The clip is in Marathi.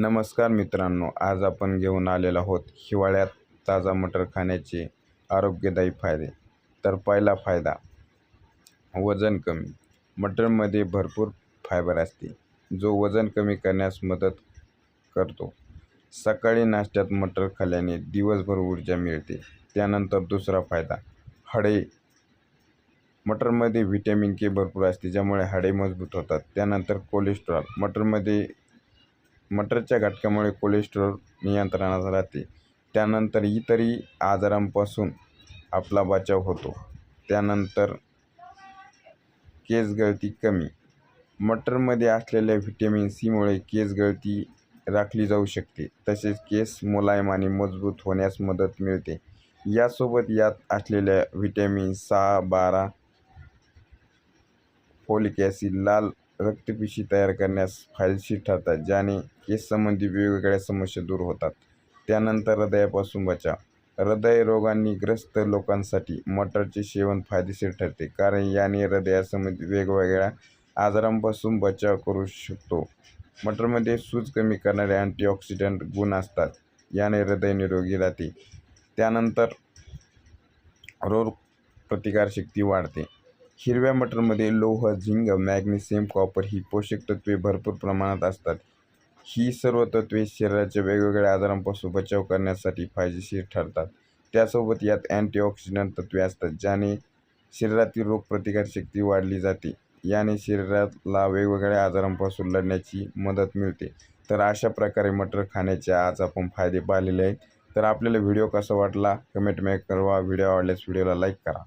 नमस्कार मित्रांनो आज आपण घेऊन आलेलो आहोत हिवाळ्यात ताजा मटर खाण्याचे आरोग्यदायी फायदे. तर पहिला फायदा वजन कमी. मटरमध्ये भरपूर फायबर असते जो वजन कमी करण्यास मदत करतो. सकाळी नाश्त्यात मटर खाल्ल्याने दिवसभर ऊर्जा मिळते. त्यानंतर दुसरा फायदा हाडे. मटरमध्ये व्हिटॅमिन के भरपूर असते ज्यामुळे हाडे मजबूत होतात. त्यानंतर कोलेस्ट्रॉल. मटरमध्ये मटरच्या घटकामुळे कोलेस्ट्रॉल नियंत्रणात राहते. त्यानंतर इतरही आजारांपासून आपला बचाव होतो. त्यानंतर केस गळती कमी. मटरमध्ये असलेल्या व्हिटॅमिन सीमुळे केस गळती राखली जाऊ शकते. तसेच केस मुलायम आणि मजबूत होण्यास मदत मिळते. यासोबत यात असलेल्या व्हिटॅमिन सहा बारा फोलिक ॲसिड लाल रक्तपेशी तयार करण्यास फायदेशीर ठरतात ज्याने केससंबंधी वेगवेगळ्या समस्या दूर होतात. त्यानंतर हृदयापासून बचाव हृदयरोगांनी ग्रस्त लोकांसाठी मटरचे सेवन फायदेशीर ठरते कारण याने हृदयासंबंधी वेगवेगळ्या आजारांपासून बचाव करू शकतो. मटरमध्ये सूज कमी करणारे अँटीऑक्सिडंट गुण असतात याने हृदय निरोगी राहते. त्यानंतर रोग प्रतिकारशक्ती वाढते. हिरव्या मटरमध्ये लोह झिंग मॅग्नेशियम कॉपर ही पोषक तत्वे भरपूर प्रमाणात असतात. ही सर्व तत्वे शरीराच्या वेगवेगळ्या आजारांपासून बचाव करण्यासाठी फायदेशीर ठरतात. त्यासोबत यात अँटीऑक्सिडंट तत्वे असतात ज्याने शरीरातील रोगप्रतिकारशक्ती वाढली जाते. याने शरीराला वेगवेगळ्या आजारांपासून लढण्याची मदत मिळते. तर अशा प्रकारे मटर खाण्याचे आज आपण फायदे पाहिलेले आहेत. तर आपल्याला व्हिडिओ कसा वाटला? कमेंट मॅक करवा व्हिडिओ आवडल्यास व्हिडिओला लाईक करा.